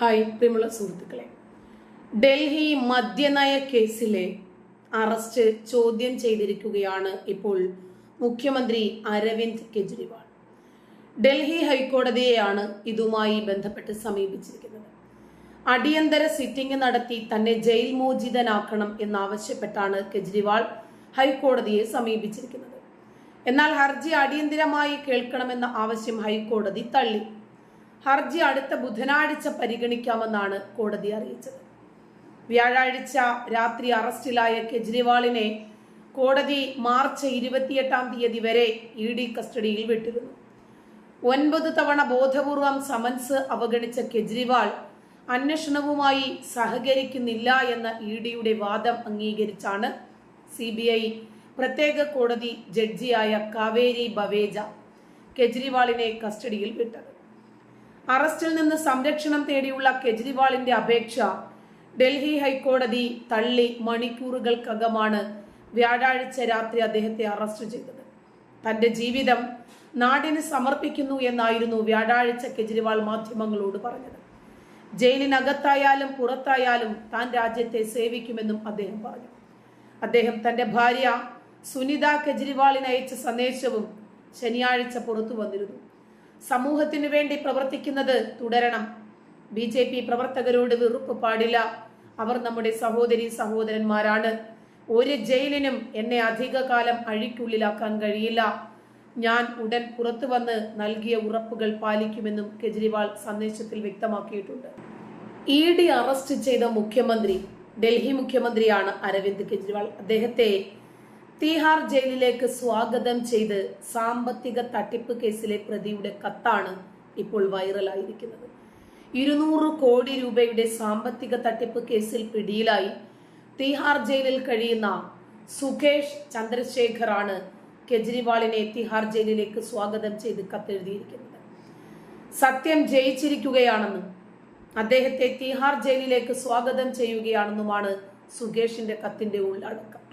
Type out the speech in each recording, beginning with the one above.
Hi പ്രിയമുള്ള സുഹൃത്തുക്കളെ. ഡൽഹി മദ്യനയ കേസിലെ അറസ്റ്റ് ചോദ്യം ചെയ്തിരിക്കുകയാണ് ഇപ്പോൾ മുഖ്യമന്ത്രി അരവിന്ദ് കെജ്രിവാൾ. ഡൽഹി ഹൈക്കോടതിയെയാണ് ഇതുമായി ബന്ധപ്പെട്ട് സമീപിച്ചിരിക്കുന്നത്. അടിയന്തര സിറ്റിംഗ് നടത്തി തന്നെ ജയിൽ മോചിതനാക്കണം എന്നാവശ്യപ്പെട്ടാണ് കെജ്രിവാൾ ഹൈക്കോടതിയെ സമീപിച്ചിരിക്കുന്നത്. എന്നാൽ ഹർജി അടിയന്തിരമായി കേൾക്കണമെന്ന ആവശ്യം ഹൈക്കോടതി തള്ളി. ഹർജി അടുത്ത ബുധനാഴ്ച പരിഗണിക്കാമെന്നാണ് കോടതി അറിയിച്ചത്. വ്യാഴാഴ്ച രാത്രി അറസ്റ്റിലായ കെജ്രിവാളിനെ കോടതി മാർച്ച് ഇരുപത്തിയെട്ടാം തീയതി വരെ ഇ ഡി കസ്റ്റഡിയിൽ വിട്ടിരുന്നു. ഒൻപത് തവണ ബോധപൂർവം സമൻസ് അവഗണിച്ച കെജ്രിവാൾ അന്വേഷണവുമായി സഹകരിക്കുന്നില്ല എന്ന ഇ ഡിയുടെ വാദം അംഗീകരിച്ചാണ് സി ബി ഐ പ്രത്യേക കോടതി ജഡ്ജിയായ കാവേരി ബവേജ കെജ്രിവാളിനെ കസ്റ്റഡിയിൽ വിട്ടത്. അറസ്റ്റിൽ നിന്ന് സംരക്ഷണം തേടിയുള്ള കെജ്രിവാളിന്റെ അപേക്ഷ ഡൽഹി ഹൈക്കോടതി തള്ളി മണിക്കൂറുകൾക്കകമാണ് വ്യാഴാഴ്ച രാത്രി അദ്ദേഹത്തെ അറസ്റ്റ് ചെയ്തത്. തന്റെ ജീവിതം നാടിന് സമർപ്പിക്കുന്നു എന്നായിരുന്നു വ്യാഴാഴ്ച കെജ്രിവാൾ മാധ്യമങ്ങളോട് പറഞ്ഞത്. ജയിലിനകത്തായാലും പുറത്തായാലും താൻ രാജ്യത്തെ സേവിക്കുമെന്നും അദ്ദേഹം പറഞ്ഞു. അദ്ദേഹം തന്റെ ഭാര്യ സുനിത കെജ്രിവാളിന് അയച്ച സന്ദേശവും ശനിയാഴ്ച പുറത്തു വന്നിരുന്നു. സമൂഹത്തിനു വേണ്ടി പ്രവർത്തിക്കുന്നത് തുടരണം. ബി ജെ പി പ്രവർത്തകരോട് വെറുപ്പ് പാടില്ല. അവർ നമ്മുടെ സഹോദരി സഹോദരന്മാരാണ്. ഒരു ജയിലിനും എന്നെ അധികകാലം അഴിക്കുള്ളിലാക്കാൻ കഴിയില്ല. ഞാൻ ഉടൻ പുറത്തു വന്ന് നൽകിയ ഉറപ്പുകൾ പാലിക്കുമെന്നും കെജ്രിവാൾ സന്ദേശത്തിൽ വ്യക്തമാക്കിയിട്ടുണ്ട്. ഇ ഡി അറസ്റ്റ് ചെയ്ത മുഖ്യമന്ത്രി ഡൽഹി മുഖ്യമന്ത്രിയാണ് അരവിന്ദ് കെജ്രിവാൾ. അദ്ദേഹത്തെ തീഹാർ ജയിലിലേക്ക് സ്വാഗതം ചെയ്ത് സാമ്പത്തിക തട്ടിപ്പ് കേസിലെ പ്രതിയുടെ കത്താണ് ഇപ്പോൾ വൈറലായിരിക്കുന്നത്. ഇരുന്നൂറ് കോടി രൂപയുടെ സാമ്പത്തിക തട്ടിപ്പ് കേസിൽ പിടിയിലായി തീഹാർ ജയിലിൽ കഴിയുന്ന സുഖേഷ് ചന്ദ്രശേഖറാണ് കെജ്രിവാളിനെ തിഹാർ ജയിലിലേക്ക് സ്വാഗതം ചെയ്ത് കത്തെഴുതിയിരിക്കുന്നത്. സത്യം ജയിച്ചിരിക്കുകയാണെന്നും അദ്ദേഹത്തെ തിഹാർ ജയിലിലേക്ക് സ്വാഗതം ചെയ്യുകയാണെന്നുമാണ് സുഖേഷിന്റെ കത്തിന്റെ ഉള്ളടക്കം.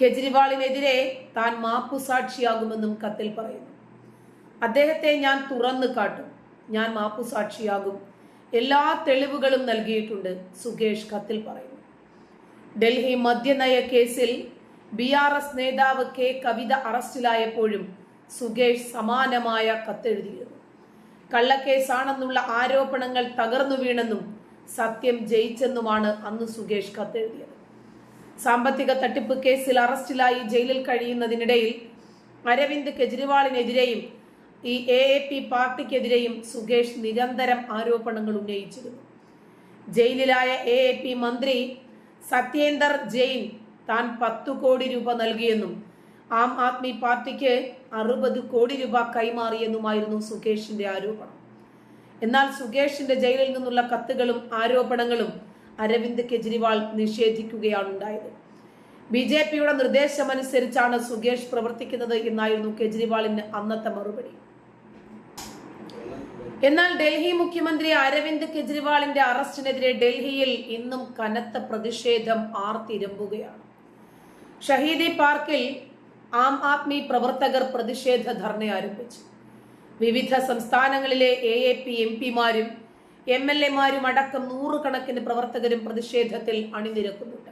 കെജ്രിവാളിനെതിരെ താൻ മാപ്പുസാക്ഷിയാകുമെന്നും കത്തിൽ പറയുന്നു. അദ്ദേഹത്തെ ഞാൻ തുറന്നു കാട്ടും. ഞാൻ മാപ്പുസാക്ഷിയാകും. എല്ലാ തെളിവുകളും നൽകിയിട്ടുണ്ട് സുകേഷ് കത്തിൽ പറയുന്നു. ഡൽഹി മദ്യനയ കേസിൽ ബി ആർ എസ് നേതാവ് കെ കവിത അറസ്റ്റിലായപ്പോഴും സുകേഷ് സമാനമായ കത്തെഴുതിയിരുന്നു. കള്ളക്കേസാണെന്നുള്ള ആരോപണങ്ങൾ തകർന്നു വീണെന്നും സത്യം ജയിച്ചെന്നുമാണ് അന്ന് സുകേഷ് കത്തെഴുതിയത്. സാമ്പത്തിക തട്ടിപ്പ് കേസിൽ അറസ്റ്റിലായി ജയിലിൽ കഴിയുന്നതിനിടയിൽ അരവിന്ദ് കെജ്രിവാളിനെതിരെയും ഈ എ എ പി പാർട്ടിക്കെതിരെയും സുകേഷ് നിരന്തരം ആരോപണങ്ങൾ ഉന്നയിച്ചിരുന്നു. ജയിലിലായ എ എ പി മന്ത്രി സത്യേന്ദർ ജെയിൻ താൻ പത്തു കോടി രൂപ നൽകിയെന്നും ആം ആദ്മി പാർട്ടിക്ക് അറുപത് കോടി രൂപ കൈമാറിയെന്നുമായിരുന്നു സുകേഷിന്റെ ആരോപണം. എന്നാൽ സുകേഷിന്റെ ജയിലിൽ നിന്നുള്ള കത്തുകളും ആരോപണങ്ങളും അരവിന്ദ് കെജ്രിവാൾ നിഷേധിക്കുകയാണ് ഉണ്ടായത് ബി ജെ പിയുടെ നിർദ്ദേശമനുസരിച്ചാണ് സുകേഷ് പ്രവർത്തിക്കുന്നത് എന്നായിരുന്നു കെജ്രിവാളിന് അന്നത്തെ മറുപടി. എന്നാൽ ഡൽഹി മുഖ്യമന്ത്രി അരവിന്ദ് കെജ്രിവാളിന്റെ അറസ്റ്റിനെതിരെ ഡൽഹിയിൽ ഇന്നും കനത്ത പ്രതിഷേധം ആർത്തിരമ്പുകയാണ്. ഷഹീദി പാർക്കിൽ ആം ആദ്മി പ്രവർത്തകർ പ്രതിഷേധ ധർണ ആരംഭിച്ചു. വിവിധ സംസ്ഥാനങ്ങളിലെ എ എ പി എം പിമാരും എം എൽ എമാരും അടക്കം നൂറുകണക്കിന് പ്രവർത്തകരും പ്രതിഷേധത്തിൽ അണിനിരക്കുന്നുണ്ട്.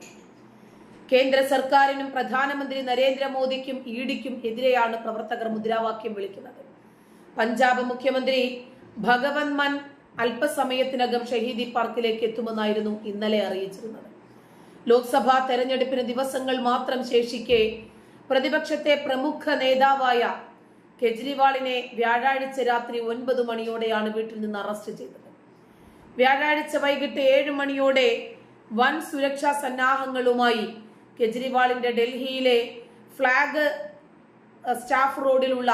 കേന്ദ്ര സർക്കാരിനും പ്രധാനമന്ത്രി നരേന്ദ്രമോദിക്കും ഇ ഡിക്കും എതിരെയാണ് പ്രവർത്തകർ മുദ്രാവാക്യം വിളിക്കുന്നത്. പഞ്ചാബ് മുഖ്യമന്ത്രി ഭഗവന്ത് മൻ അല്പസമയത്തിനകം ഷഹീദി പാർക്കിലേക്ക് എത്തുമെന്നായിരുന്നു ഇന്നലെ അറിയിച്ചിരുന്നത്. ലോക്സഭാ തെരഞ്ഞെടുപ്പിന് ദിവസങ്ങൾ മാത്രം ശേഷിക്കെ പ്രതിപക്ഷത്തെ പ്രമുഖ നേതാവായ കെജ്രിവാളിനെ വ്യാഴാഴ്ച രാത്രി ഒൻപത് മണിയോടെയാണ് വീട്ടിൽ നിന്ന് അറസ്റ്റ് ചെയ്തത്. വ്യാഴാഴ്ച വൈകിട്ട് ഏഴ് മണിയോടെ വൻ സുരക്ഷാ സന്നാഹങ്ങളുമായി കെജ്രിവാളിന്റെ ഡൽഹിയിലെ ഫ്ലാഗ് സ്റ്റാഫ് റോഡിലുള്ള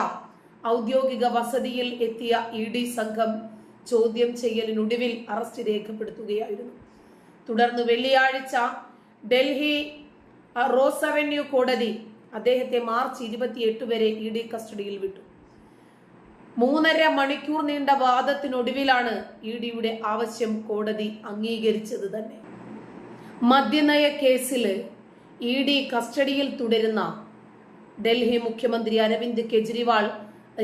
ഔദ്യോഗിക വസതിയിൽ എത്തിയ ഇ ഡി സംഘം ചോദ്യം ചെയ്യലിനൊടുവിൽ അറസ്റ്റ് രേഖപ്പെടുത്തുകയായിരുന്നു. തുടർന്ന് വെള്ളിയാഴ്ച ഡൽഹി റോസ് അവന്യൂ കോടതി അദ്ദേഹത്തെ മാർച്ച് ഇരുപത്തിയെട്ട് വരെ ഇ ഡി കസ്റ്റഡിയിൽ വിട്ടു. മൂന്നര മണിക്കൂർ നീണ്ട വാദത്തിനൊടുവിലാണ് ഇ ഡിയുടെ ആവശ്യം കോടതി അംഗീകരിച്ചത് തന്നെ. മദ്യനയ കേസിൽ ഇ ഡി കസ്റ്റഡിയിൽ തുടരുന്ന ഡൽഹി മുഖ്യമന്ത്രി അരവിന്ദ് കെജ്രിവാൾ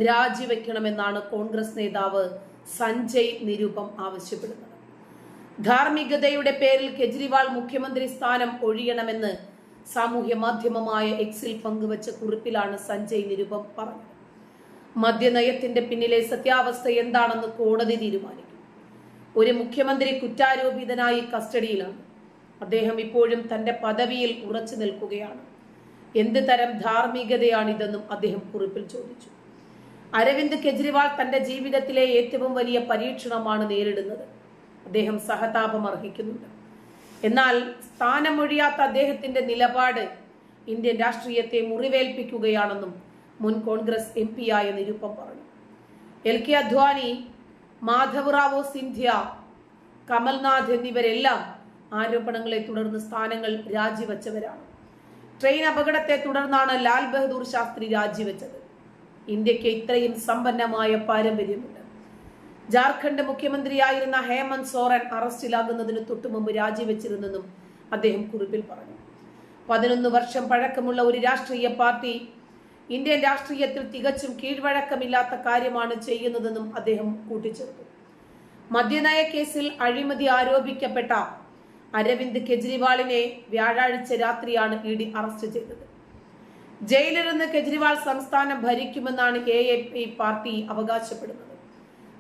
രാജിവെക്കണമെന്നാണ് കോൺഗ്രസ് നേതാവ് സഞ്ജയ് നിരൂപം ആവശ്യപ്പെടുന്നത്. ധാർമ്മികതയുടെ പേരിൽ കെജ്രിവാൾ മുഖ്യമന്ത്രി സ്ഥാനം ഒഴിയണമെന്ന് സാമൂഹ്യ മാധ്യമമായ എക്സിൽ പങ്കുവച്ച കുറിപ്പിലാണ് സഞ്ജയ് നിരൂപം പറഞ്ഞത്. മദ്യനയത്തിന്റെ പിന്നിലെ സത്യാവസ്ഥ എന്താണെന്ന് കോടതി തീരുമാനിക്കും. ഒരു മുഖ്യമന്ത്രി കുറ്റാരോപിതനായി കസ്റ്റഡിയിലാണ്. അദ്ദേഹം ഇപ്പോഴും തന്റെ പദവിയിൽ ഉറച്ചു നിൽക്കുകയാണ്. എന്ത് തരം ധാർമ്മികതയാണിതെന്നും അദ്ദേഹം കുറിപ്പിൽ ചോദിച്ചു. അരവിന്ദ് കെജ്രിവാൾ തന്റെ ജീവിതത്തിലെ ഏറ്റവും വലിയ പരീക്ഷണമാണ് നേരിടുന്നത്. അദ്ദേഹം സഹതാപം അർഹിക്കുന്നുണ്ട്. എന്നാൽ സ്ഥാനമൊഴിയാത്ത അദ്ദേഹത്തിന്റെ നിലപാട് ഇന്ത്യൻ രാഷ്ട്രീയത്തെ മുറിവേൽപ്പിക്കുകയാണെന്നും മുൻ കോൺഗ്രസ് എം ആയ നിരൂപം പറഞ്ഞു. എൽ കെ അദ്വാനി മാധവ് റാവു സിന്ധ്യ കമൽനാഥ് എന്നിവരെല്ലാം ആരോപണങ്ങളെ തുടർന്ന് സ്ഥാനങ്ങൾ രാജിവെച്ചവരാണ്. ട്രെയിൻ അപകടത്തെ തുടർന്നാണ് ലാൽ ബഹദൂർ ശാസ്ത്രി രാജിവെച്ചത്. ഇന്ത്യയ്ക്ക് ഇത്രയും സമ്പന്നമായ പാരമ്പര്യമുണ്ട്. ജാർഖണ്ഡ് മുഖ്യമന്ത്രിയായിരുന്ന ഹേമന്ത് സോറൻ അറസ്റ്റിലാകുന്നതിന് തൊട്ടുമുമ്പ് രാജിവെച്ചിരുന്നെന്നും അദ്ദേഹം കുറിപ്പിൽ പറഞ്ഞു. പതിനൊന്ന് വർഷം പഴക്കമുള്ള ഒരു രാഷ്ട്രീയ പാർട്ടി ഇന്ത്യൻ രാഷ്ട്രീയത്തിൽ തികച്ചും കീഴ്വഴക്കമില്ലാത്ത കാര്യമാണ് ചെയ്യുന്നതെന്നും അദ്ദേഹം കൂട്ടിച്ചേർത്തു. മദ്യനയ കേസിൽ അഴിമതി ആരോപിക്കപ്പെട്ട അരവിന്ദ് കെജ്രിവാളിനെ വ്യാഴാഴ്ച രാത്രിയാണ് ഇ ഡി അറസ്റ്റ് ചെയ്തത്. ജയിലിരുന്ന് കെജ്രിവാൾ സംസ്ഥാനം ഭരിക്കുമെന്നാണ് എ എ പി പാർട്ടി അവകാശപ്പെടുന്നത്.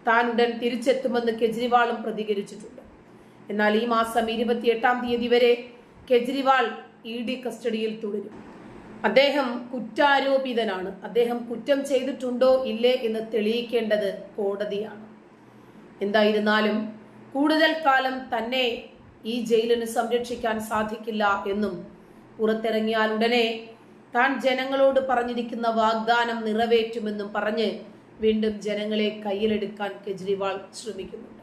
താൻ ഉടൻ തിരിച്ചെത്തുമെന്ന് കെജ്രിവാളും പ്രതികരിച്ചിട്ടുണ്ട്. എന്നാൽ ഈ മാസം ഇരുപത്തിയെട്ടാം തീയതി വരെ കെജ്രിവാൾ ഇ ഡി കസ്റ്റഡിയിൽ തുടരും. അദ്ദേഹം കുറ്റാരോപിതനാണ്. അദ്ദേഹം കുറ്റം ചെയ്തിട്ടുണ്ടോ ഇല്ലേ എന്ന് തെളിയിക്കേണ്ടത് കോടതിയാണ്. എന്തായിരുന്നാലും കൂടുതൽ കാലം തന്നെ ഈ ജയിലിന് സംരക്ഷിക്കാൻ സാധിക്കില്ല എന്നും പുറത്തിറങ്ങിയാൽ ഉടനെ താൻ ജനങ്ങളോട് പറഞ്ഞിരിക്കുന്ന വാഗ്ദാനം നിറവേറ്റുമെന്നും പറഞ്ഞ് വീണ്ടും ജനങ്ങളെ കയ്യിലെടുക്കാൻ കെജ്രിവാൾ ശ്രമിക്കുന്നുണ്ട്.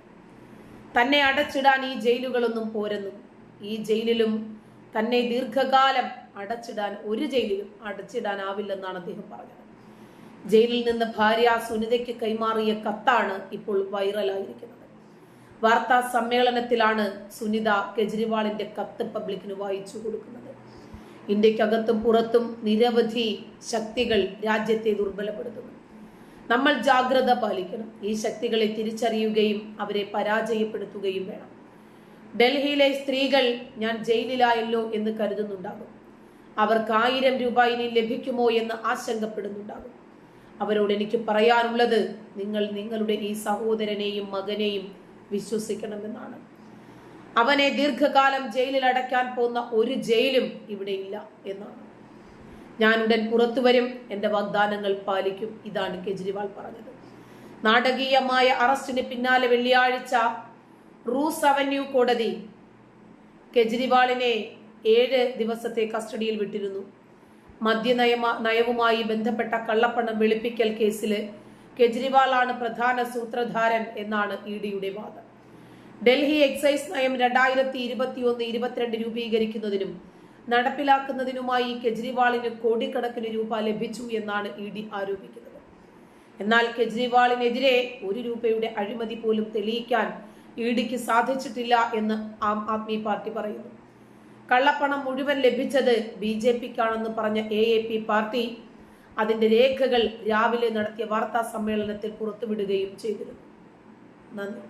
തന്നെ അടച്ചിടാൻ ഈ ജയിലുകളൊന്നും പോരെന്നും ഈ ജയിലിലും തന്നെ ദീർഘകാലം അടച്ചിടാൻ ഒരു ജയിലിലും അടച്ചിടാനാവില്ലെന്നാണ് അദ്ദേഹം പറഞ്ഞത്. ജയിലിൽ നിന്ന് ഭാര്യ സുനിതയ്ക്ക് കൈമാറിയ കത്താണ് ഇപ്പോൾ വൈറലായിരിക്കുന്നത്. വാർത്താ സമ്മേളനത്തിലാണ് സുനിത കെജ്രിവാളിന്റെ കത്ത് പബ്ലിക്കിന് വായിച്ചു കൊടുക്കുന്നത്. ഇന്ത്യക്കകത്തും പുറത്തും നിരവധി ശക്തികൾ രാജ്യത്തെ ദുർബലപ്പെടുത്തുന്നു. നമ്മൾ ജാഗ്രത പാലിക്കണം. ഈ ശക്തികളെ തിരിച്ചറിയുകയും അവരെ പരാജയപ്പെടുത്തുകയും വേണം. ഡൽഹിയിലെ സ്ത്രീകൾ ഞാൻ ജയിലിലായല്ലോ എന്ന് കരുതുന്നുണ്ടാകും. അവർക്ക് ആയിരം രൂപ ഇനി ലഭിക്കുമോ എന്ന് ആശങ്കപ്പെടുന്നുണ്ടാകും. അവരോട് എനിക്ക് പറയാനുള്ളത് നിങ്ങൾ നിങ്ങളുടെ ഈ സഹോദരനെയും മകനെയും വിശ്വസിക്കണമെന്നാണ്. അവനെ ദീർഘകാലം ജയിലിൽ അടയ്ക്കാൻ പോകുന്ന ഒരു ജയിലും ഇവിടെ ഇല്ല എന്നാണ്. ഞാൻ ഉടൻ പുറത്തു വരും എന്റെ വാഗ്ദാനങ്ങൾ പാലിക്കും ഇതാണ് കെജ്രിവാൾ പറഞ്ഞത്. നാടകീയമായ അറസ്റ്റിന് പിന്നാലെ വെള്ളിയാഴ്ച റൂസ് അവന്യൂ കോടതി കെജ്രിവാളിനെ ഏഴ് ദിവസത്തെ കസ്റ്റഡിയിൽ വിട്ടിരുന്നു. മദ്യനയമ നയവുമായി ബന്ധപ്പെട്ട കള്ളപ്പണം വെളുപ്പിക്കൽ കേസിൽ കെജ്രിവാളാണ് പ്രധാന സൂത്രധാരൻ എന്നാണ് ഇ ഡിയുടെ വാദം. ഡൽഹി എക്സൈസ് നയം രണ്ടായിരത്തി ഇരുപത്തിയൊന്ന് ഇരുപത്തിരണ്ട് രൂപീകരിക്കുന്നതിനും നടപ്പിലാക്കുന്നതിനുമായി കെജ്രിവാളിന് കോടിക്കണക്കിന് രൂപ ലഭിച്ചു എന്നാണ് ഇ ഡി ആരോപിക്കുന്നത്. എന്നാൽ കെജ്രിവാളിനെതിരെ ഒരു രൂപയുടെ അഴിമതി പോലും തെളിയിക്കാൻ ഇ ഡിക്ക് സാധിച്ചിട്ടില്ല എന്ന് ആം ആദ്മി പാർട്ടി പറയുന്നു. കള്ളപ്പണം മുഴുവൻ ലഭിച്ചത് ബി ജെ പിക്കാണെന്ന് പറഞ്ഞ എ എ പി പാർട്ടി അതിന്റെ രേഖകൾ രാവിലെ നടത്തിയ വാർത്താ സമ്മേളനത്തിൽ പുറത്തുവിടുകയും ചെയ്തിരുന്നു. നന്ദി.